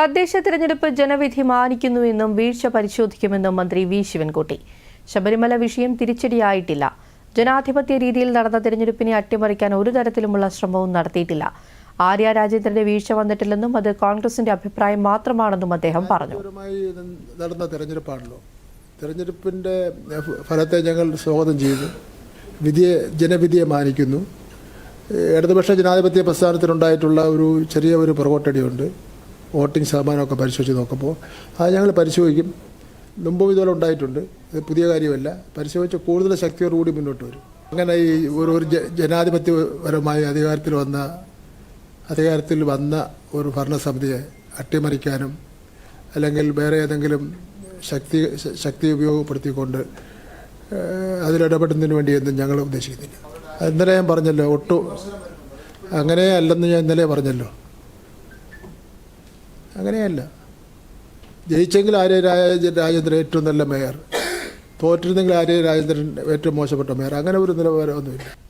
തദ്ദേശ തിരഞ്ഞെടുപ്പ് ജനവിധി മാനിക്കുന്നുവെന്നും വീഴ്ച പരിശോധിക്കുമെന്നും മന്ത്രി വി ശിവൻകുട്ടി. ശബരിമല വിഷയം തിരിച്ചടിയായിട്ടില്ല. ജനാധിപത്യ രീതിയിൽ നടന്ന തിരഞ്ഞെടുപ്പിനെ അട്ടിമറിക്കാൻ ഒരു തരത്തിലുമുള്ള ശ്രമവും നടത്തിയിട്ടില്ല. ആര്യ രാജേന്ദ്രന്റെ വീഴ്ച വന്നിട്ടില്ലെന്നും അത് കോൺഗ്രസിന്റെ അഭിപ്രായം മാത്രമാണെന്നും അദ്ദേഹം പറഞ്ഞു. നടന്ന തെരഞ്ഞെടുപ്പാണല്ലോ. തെരഞ്ഞെടുപ്പിന്റെ ഫലത്തെ ഞങ്ങൾ സ്വാഗതം ചെയ്തു വിധിയെ ജനവിധിയെ മാനിക്കുന്നു. ഇടതുപക്ഷ ജനാധിപത്യ പ്രസ്ഥാനത്തിനുണ്ടായിട്ടുള്ള ഒരു ചെറിയ ഒരു പുറകോട്ടടിയുണ്ട്. വോട്ടിംഗ് ശതമാനമൊക്കെ പരിശോധിച്ച് നോക്കുമ്പോൾ അത് ഞങ്ങൾ പരിശോധിക്കും. മുമ്പും ഇതുപോലെ ഉണ്ടായിട്ടുണ്ട്. ഇത് പുതിയ കാര്യമല്ല. പരിശോധിച്ച് കൂടുതൽ ശക്തിയോടുകൂടി മുന്നോട്ട് വരും. അങ്ങനെ ഈ ഒരു ഒരു ജനാധിപത്യപരമായി അധികാരത്തിൽ വന്ന അധികാരത്തിൽ വന്ന ഒരു ഭരണസമിതിയെ അട്ടിമറിക്കാനും അല്ലെങ്കിൽ വേറെ ഏതെങ്കിലും ശക്തി ശക്തി ഉപയോഗപ്പെടുത്തിക്കൊണ്ട് അതിലിടപെടുന്നതിന് വേണ്ടിയൊന്നും ഞങ്ങൾ ഉദ്ദേശിക്കുന്നില്ല. ഇന്നലെ ഞാൻ പറഞ്ഞല്ലോ ഒട്ടും അങ്ങനെ അല്ലെന്ന് ഞാൻ ഇന്നലെ പറഞ്ഞല്ലോ. അങ്ങനെയല്ല. ജയിച്ചെങ്കിൽ ആര്യ രാജ- രാജേന്ദ്രൻ ഏറ്റവും നല്ല മേയർ. തോറ്റിരുന്നെങ്കിൽ ആര്യ രാജേന്ദ്രൻ ഏറ്റവും മോശപ്പെട്ട മേയർ. അങ്ങനെ ഒരു നിലവാരമൊന്നുമില്ല